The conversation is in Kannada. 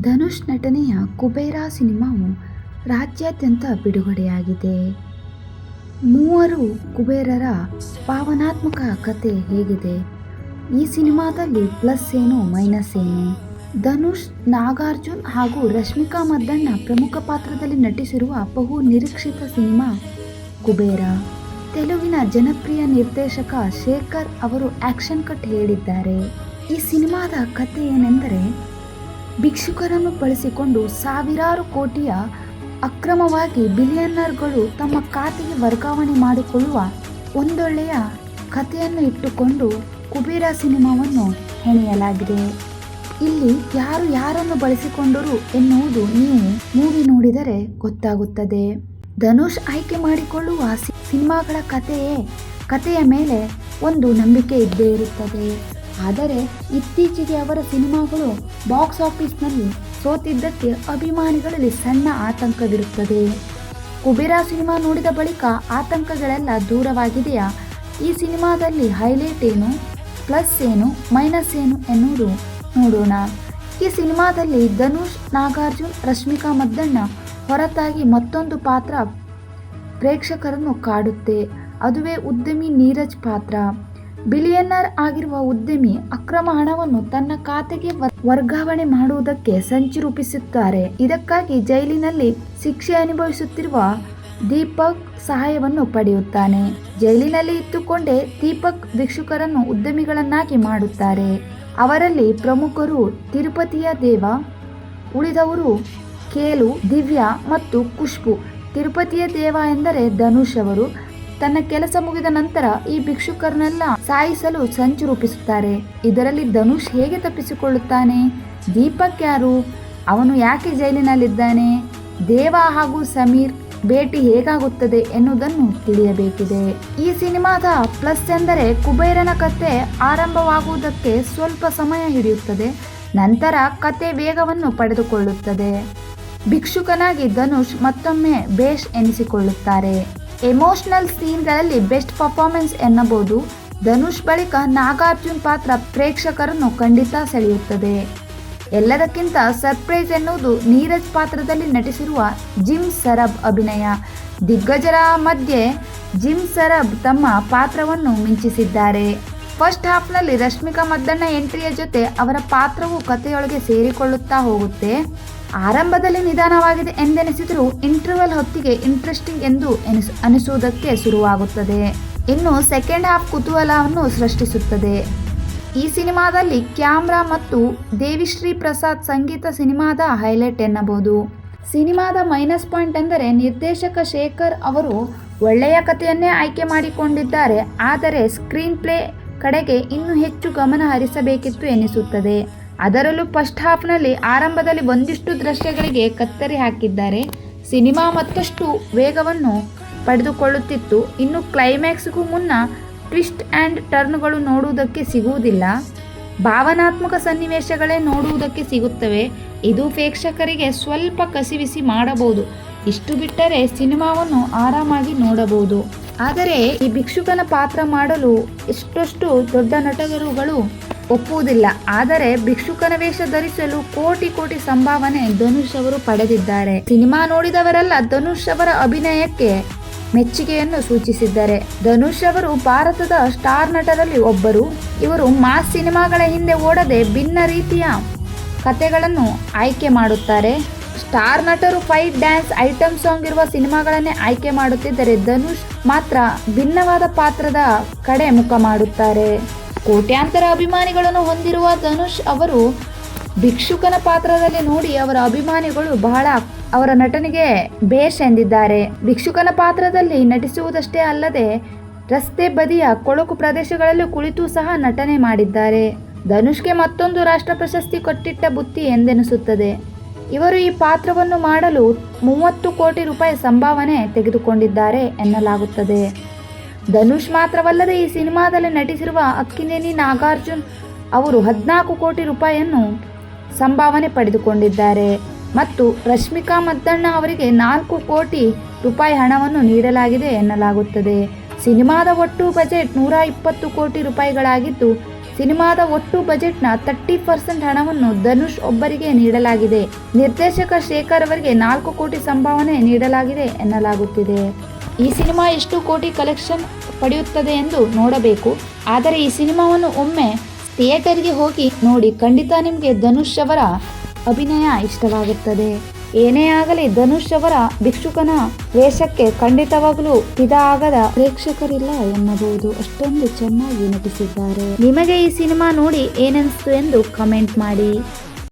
ಧನುಷ್ ನಟನೆಯ ಕುಬೇರ ಸಿನಿಮಾವು ರಾಜ್ಯಾದ್ಯಂತ ಬಿಡುಗಡೆಯಾಗಿದೆ. ಮೂವರು ಕುಬೇರರ ಭಾವನಾತ್ಮಕ ಕತೆ ಹೇಗಿದೆ. ಈ ಸಿನಿಮಾದಲ್ಲಿ ಪ್ಲಸ್ ಏನು, ಮೈನಸ್ ಏನು? ಧನುಷ್, ನಾಗಾರ್ಜುನ್ ಹಾಗೂ ರಶ್ಮಿಕಾ ಮದ್ದಣ್ಣ ಪ್ರಮುಖ ಪಾತ್ರದಲ್ಲಿ ನಟಿಸಿರುವ ಬಹು ನಿರೀಕ್ಷಿತ ಸಿನಿಮಾ ಕುಬೇರ. ತೆಲುಗಿನ ಜನಪ್ರಿಯ ನಿರ್ದೇಶಕ ಶೇಖರ್ ಅವರು ಆಕ್ಷನ್ ಕಟ್ ಹೇಳಿದ್ದಾರೆ. ಈ ಸಿನಿಮಾದ ಕತೆ ಏನೆಂದರೆ ಭಿಕ್ಷುಕರನ್ನು ಬಳಸಿಕೊಂಡು ಸಾವಿರಾರು ಕೋಟಿಯ ಅಕ್ರಮವಾಗಿ ಬಿಲಿಯನರ್ಗಳು ತಮ್ಮ ಖಾತೆಗೆ ವರ್ಗಾವಣೆ ಮಾಡಿಕೊಳ್ಳುವ ಒಂದೊಳ್ಳೆಯ ಕಥೆಯನ್ನು ಇಟ್ಟುಕೊಂಡು ಕುಬೇರ ಸಿನಿಮಾವನ್ನು ಹೆಣೆಯಲಾಗಿದೆ. ಇಲ್ಲಿ ಯಾರು ಯಾರನ್ನು ಬಳಸಿಕೊಂಡರು ಎನ್ನುವುದು ನೀವು ಮೂವಿ ನೋಡಿದರೆ ಗೊತ್ತಾಗುತ್ತದೆ. ಧನುಷ್ ಆಯ್ಕೆ ಮಾಡಿಕೊಳ್ಳುವ ಸಿನಿಮಾಗಳ ಕಥೆಯೇ ಕಥೆಯ ಮೇಲೆ ಒಂದು ನಂಬಿಕೆ ಇದ್ದೇ ಇರುತ್ತದೆ. ಆದರೆ ಇತ್ತೀಚೆಗೆ ಅವರ ಸಿನಿಮಾಗಳು ಬಾಕ್ಸ್ ಆಫೀಸ್ನಲ್ಲಿ ಸೋತಿದ್ದಕ್ಕೆ ಅಭಿಮಾನಿಗಳಲ್ಲಿ ಸಣ್ಣ ಆತಂಕವಿರುತ್ತದೆ. ಕುಬೇರ ಸಿನಿಮಾ ನೋಡಿದ ಬಳಿಕ ಆತಂಕಗಳೆಲ್ಲ ದೂರವಾಗಿದೆಯಾ? ಈ ಸಿನಿಮಾದಲ್ಲಿ ಹೈಲೈಟ್ ಏನು? ಪ್ಲಸ್ ಏನು? ಮೈನಸ್ ಏನು ಎನ್ನುವುದು ನೋಡೋಣ. ಈ ಸಿನಿಮಾದಲ್ಲಿ ಧನುಷ್, ನಾಗಾರ್ಜುನ್, ರಶ್ಮಿಕಾ ಮದ್ದಣ್ಣ ಹೊರತಾಗಿ ಮತ್ತೊಂದು ಪಾತ್ರ ಪ್ರೇಕ್ಷಕರನ್ನು ಕಾಡುತ್ತೆ. ಅದುವೇ ಉದ್ಯಮಿ ನೀರಜ್ ಪಾತ್ರ. ಬಿಲಿಯನ್ನರ್ ಆಗಿರುವ ಉದ್ಯಮಿ ಅಕ್ರಮ ಹಣವನ್ನು ತನ್ನ ಖಾತೆಗೆ ವರ್ಗಾವಣೆ ಮಾಡುವುದಕ್ಕೆ ಸಂಚು ರೂಪಿಸುತ್ತಾರೆ. ಇದಕ್ಕಾಗಿ ಜೈಲಿನಲ್ಲಿ ಶಿಕ್ಷೆ ಅನುಭವಿಸುತ್ತಿರುವ ದೀಪಕ್ ಸಹಾಯವನ್ನು ಪಡೆಯುತ್ತಾನೆ. ಜೈಲಿನಲ್ಲಿ ಇತ್ತುಕೊಂಡೇ ದೀಪಕ್ ಭಿಕ್ಷುಕರನ್ನು ಉದ್ಯಮಿಗಳನ್ನಾಗಿ ಮಾಡುತ್ತಾರೆ. ಅವರಲ್ಲಿ ಪ್ರಮುಖರು ತಿರುಪತಿಯ ದೇವ, ಉಳಿದವರು ಕೇಲು, ದಿವ್ಯ ಮತ್ತು ಖುಷ್ಬು ತಿರುಪತಿಯ ದೇವ ಎಂದರೆ ಧನುಷ್ ಅವರು. ತನ್ನ ಕೆಲಸ ಮುಗಿದ ನಂತರ ಈ ಭಿಕ್ಷುಕರನ್ನೆಲ್ಲ ಸಾಯಿಸಲು ಸಂಚು ರೂಪಿಸುತ್ತಾರೆ. ಇದರಲ್ಲಿ ಧನುಷ್ ಹೇಗೆ ತಪ್ಪಿಸಿಕೊಳ್ಳುತ್ತಾನೆ? ದೀಪಕ್ ಯಾರು? ಅವನು ಯಾಕೆ ಜೈಲಿನಲ್ಲಿದ್ದಾನೆ? ದೇವ ಹಾಗೂ ಸಮೀರ್ ಭೇಟಿ ಹೇಗಾಗುತ್ತದೆ ಎನ್ನುವುದನ್ನು ತಿಳಿಯಬೇಕಿದೆ. ಈ ಸಿನಿಮಾದ ಪ್ಲಸ್ ಎಂದರೆ ಕುಬೇರನ ಕತೆ ಆರಂಭವಾಗುವುದಕ್ಕೆ ಸ್ವಲ್ಪ ಸಮಯ ಹಿಡಿಯುತ್ತದೆ, ನಂತರ ಕತೆ ವೇಗವನ್ನು ಪಡೆದುಕೊಳ್ಳುತ್ತದೆ. ಭಿಕ್ಷುಕನಾಗಿ ಧನುಷ್ ಮತ್ತೊಮ್ಮೆ ಬೇಷ್ ಎನಿಸಿಕೊಳ್ಳುತ್ತಾರೆ. ಎಮೋಷನಲ್ ಸೀನ್ಗಳಲ್ಲಿ ಬೆಸ್ಟ್ ಪರ್ಫಾರ್ಮೆನ್ಸ್ ಎನ್ನಬಹುದು. ಧನುಷ್ ಬಳಿಕ ನಾಗಾರ್ಜುನ್ ಪಾತ್ರ ಪ್ರೇಕ್ಷಕರನ್ನು ಖಂಡಿತ ಸೆಳೆಯುತ್ತದೆ. ಎಲ್ಲದಕ್ಕಿಂತ ಸರ್ಪ್ರೈಸ್ ಎನ್ನುವುದು ನೀರಜ್ ಪಾತ್ರದಲ್ಲಿ ನಟಿಸಿರುವ ಜಿಮ್ ಸರಬ್ ಅಭಿನಯ. ದಿಗ್ಗಜರ ಮಧ್ಯೆ ಜಿಮ್ ಸರಬ್ ತಮ್ಮ ಪಾತ್ರವನ್ನು ಮಿಂಚಿಸಿದ್ದಾರೆ. ಫಸ್ಟ್ ಹಾಫ್ನಲ್ಲಿ ರಶ್ಮಿಕಾ ಮದ್ದಣ್ಣ ಎಂಟ್ರಿಯ ಜೊತೆ ಅವರ ಪಾತ್ರವು ಕಥೆಯೊಳಗೆ ಸೇರಿಕೊಳ್ಳುತ್ತಾ ಹೋಗುತ್ತೆ. ಆರಂಭದಲ್ಲಿ ನಿಧಾನವಾಗಿದೆ ಎಂದೆನಿಸಿದರೂ ಇಂಟರ್ವಲ್ ಹೊತ್ತಿಗೆ ಇಂಟ್ರೆಸ್ಟಿಂಗ್ ಎಂದು ಅನಿಸುವುದಕ್ಕೆ ಶುರುವಾಗುತ್ತದೆ. ಇನ್ನು ಸೆಕೆಂಡ್ ಹಾಫ್ ಕುತೂಹಲವನ್ನು ಸೃಷ್ಟಿಸುತ್ತದೆ. ಈ ಸಿನಿಮಾದಲ್ಲಿ ಕ್ಯಾಮ್ರಾ ಮತ್ತು ದೇವಿಶ್ರೀ ಪ್ರಸಾದ್ ಸಂಗೀತ ಸಿನಿಮಾದ ಹೈಲೈಟ್ ಎನ್ನಬಹುದು. ಸಿನಿಮಾದ ಮೈನಸ್ ಪಾಯಿಂಟ್ ಎಂದರೆ ನಿರ್ದೇಶಕ ಶೇಖರ್ ಅವರು ಒಳ್ಳೆಯ ಕಥೆಯನ್ನೇ ಆಯ್ಕೆ ಮಾಡಿಕೊಂಡಿದ್ದಾರೆ, ಆದರೆ ಸ್ಕ್ರೀನ್ ಪ್ಲೇ ಕಡೆಗೆ ಇನ್ನೂ ಹೆಚ್ಚು ಗಮನ ಹರಿಸಬೇಕಿತ್ತು ಎನಿಸುತ್ತದೆ. ಅದರಲ್ಲೂ ಫಸ್ಟ್ ಹಾಫ್ನಲ್ಲಿ ಆರಂಭದಲ್ಲಿ ಒಂದಿಷ್ಟು ದೃಶ್ಯಗಳಿಗೆ ಕತ್ತರಿ ಹಾಕಿದ್ದಾರೆ. ಸಿನಿಮಾ ಮತ್ತಷ್ಟು ವೇಗವನ್ನು ಪಡೆದುಕೊಳ್ಳುತ್ತಿತ್ತು. ಇನ್ನು ಕ್ಲೈಮ್ಯಾಕ್ಸ್ಗೂ ಮುನ್ನ ಟ್ವಿಸ್ಟ್ ಆ್ಯಂಡ್ ಟರ್ನ್ಗಳು ನೋಡುವುದಕ್ಕೆ ಸಿಗುವುದಿಲ್ಲ. ಭಾವನಾತ್ಮಕ ಸನ್ನಿವೇಶಗಳೇ ನೋಡುವುದಕ್ಕೆ ಸಿಗುತ್ತವೆ. ಇದು ಪ್ರೇಕ್ಷಕರಿಗೆ ಸ್ವಲ್ಪ ಕಸಿವಿಸಿ ಮಾಡಬಹುದು. ಇಷ್ಟು ಬಿಟ್ಟರೆ ಸಿನಿಮಾವನ್ನು ಆರಾಮಾಗಿ ನೋಡಬಹುದು. ಆದರೆ ಈ ಭಿಕ್ಷುಕನ ಪಾತ್ರ ಮಾಡಲು ಎಷ್ಟಷ್ಟು ದೊಡ್ಡ ನಟಗರುಗಳು ಒಪ್ಪುವುದಿಲ್ಲ. ಆದರೆ ಭಿಕ್ಷುಕನ ವೇಷ ಧರಿಸಲು ಕೋಟಿ ಕೋಟಿ ಸಂಭಾವನೆ ಧನುಷ್ ಅವರು ಪಡೆದಿದ್ದಾರೆ. ಸಿನಿಮಾ ನೋಡಿದವರೆಲ್ಲ ಧನುಷ್ ಅವರ ಅಭಿನಯಕ್ಕೆ ಮೆಚ್ಚುಗೆಯನ್ನು ಸೂಚಿಸಿದ್ದಾರೆ. ಧನುಷ್ ಅವರು ಭಾರತದ ಸ್ಟಾರ್ ನಟರಲ್ಲಿ ಒಬ್ಬರು. ಇವರು ಮಾಸ್ ಸಿನಿಮಾಗಳ ಹಿಂದೆ ಓಡದೆ ಭಿನ್ನ ರೀತಿಯ ಕಥೆಗಳನ್ನು ಆಯ್ಕೆ ಮಾಡುತ್ತಾರೆ. ಸ್ಟಾರ್ ನಟರು ಫೈಟ್ ಡ್ಯಾನ್ಸ್ ಐಟಮ್ ಸಾಂಗ್ ಇರುವ ಸಿನಿಮಾಗಳನ್ನೇ ಆಯ್ಕೆ ಮಾಡುತ್ತಿದ್ದರೆ ಧನುಷ್ ಮಾತ್ರ ಭಿನ್ನವಾದ ಪಾತ್ರದ ಕಡೆ ಮುಖ ಮಾಡುತ್ತಾರೆ. ಕೋಟ್ಯಾಂತರ ಅಭಿಮಾನಿಗಳನ್ನು ಹೊಂದಿರುವ ಧನುಷ್ ಅವರು ಭಿಕ್ಷುಕನ ಪಾತ್ರದಲ್ಲಿ ನೋಡಿ ಅವರ ಅಭಿಮಾನಿಗಳು ಬಹಳ ಅವರ ನಟನೆಗೆ ಬೇಷ್ ಎಂದಿದ್ದಾರೆ. ಭಿಕ್ಷುಕನ ಪಾತ್ರದಲ್ಲಿ ನಟಿಸುವುದಷ್ಟೇ ಅಲ್ಲದೆ ರಸ್ತೆ ಬದಿಯ ಕೊಳಕು ಪ್ರದೇಶಗಳಲ್ಲಿ ಕುಳಿತು ಸಹ ನಟನೆ ಮಾಡಿದ್ದಾರೆ. ಧನುಷ್ಗೆ ಮತ್ತೊಂದು ರಾಷ್ಟ್ರ ಪ್ರಶಸ್ತಿ ಕೊಟ್ಟಿಟ್ಟ ಬುತ್ತಿ ಎಂದೆನಿಸುತ್ತದೆ. ಇವರು ಈ ಪಾತ್ರವನ್ನು ಮಾಡಲು ಮೂವತ್ತು ಕೋಟಿ ರೂಪಾಯಿ ಸಂಭಾವನೆ ತೆಗೆದುಕೊಂಡಿದ್ದಾರೆ ಎನ್ನಲಾಗುತ್ತದೆ. ಧನುಷ್ ಮಾತ್ರವಲ್ಲದೆ ಈ ಸಿನಿಮಾದಲ್ಲಿ ನಟಿಸಿರುವ ಅಕ್ಕಿನೇನಿ ನಾಗಾರ್ಜುನ್ ಅವರು ಹದಿನಾಲ್ಕು ಕೋಟಿ ರೂಪಾಯಿಯನ್ನು ಸಂಭಾವನೆ ಪಡೆದುಕೊಂಡಿದ್ದಾರೆ. ಮತ್ತು ರಶ್ಮಿಕಾ ಮದ್ದಣ್ಣ ಅವರಿಗೆ ನಾಲ್ಕು ಕೋಟಿ ರೂಪಾಯಿ ಹಣವನ್ನು ನೀಡಲಾಗಿದೆ ಎನ್ನಲಾಗುತ್ತದೆ. ಸಿನಿಮಾದ ಒಟ್ಟು ಬಜೆಟ್ ನೂರ ಇಪ್ಪತ್ತು ಕೋಟಿ ರೂಪಾಯಿಗಳಾಗಿದ್ದು, ಸಿನಿಮಾದ ಒಟ್ಟು ಬಜೆಟ್ನ ತರ್ಟಿ ಪರ್ಸೆಂಟ್ ಹಣವನ್ನು ಧನುಷ್ ಒಬ್ಬರಿಗೆ ನೀಡಲಾಗಿದೆ. ನಿರ್ದೇಶಕ ಶೇಖರ್ ಅವರಿಗೆ ನಾಲ್ಕು ಕೋಟಿ ಸಂಭಾವನೆ ನೀಡಲಾಗಿದೆ ಎನ್ನಲಾಗುತ್ತಿದೆ. ಈ ಸಿನಿಮಾ ಎಷ್ಟು ಕೋಟಿ ಕಲೆಕ್ಷನ್ ಪಡೆಯುತ್ತದೆ ಎಂದು ನೋಡಬೇಕು. ಆದರೆ ಈ ಸಿನಿಮಾವನ್ನು ಒಮ್ಮೆ ಥಿಯೇಟರ್ಗೆ ಹೋಗಿ ನೋಡಿ ಖಂಡಿತ ನಿಮಗೆ ಧನುಷ್ ಅವರ ಅಭಿನಯ ಇಷ್ಟವಾಗುತ್ತದೆ. ಏನೇ ಆಗಲಿ ಧನುಷ್ ಅವರ ಭಿಕ್ಷುಕನ ವೇಷಕ್ಕೆ ಖಂಡಿತವಾಗಲೂ ಫಿದಾ ಆಗದ ಪ್ರೇಕ್ಷಕರಿಲ್ಲ ಎನ್ನಬಹುದು. ಅಷ್ಟೊಂದು ಚೆನ್ನಾಗಿ ನಟಿಸಿದ್ದಾರೆ. ನಿಮಗೆ ಈ ಸಿನಿಮಾ ನೋಡಿ ಏನನ್ನಿಸ್ತು ಎಂದು ಕಮೆಂಟ್ ಮಾಡಿ.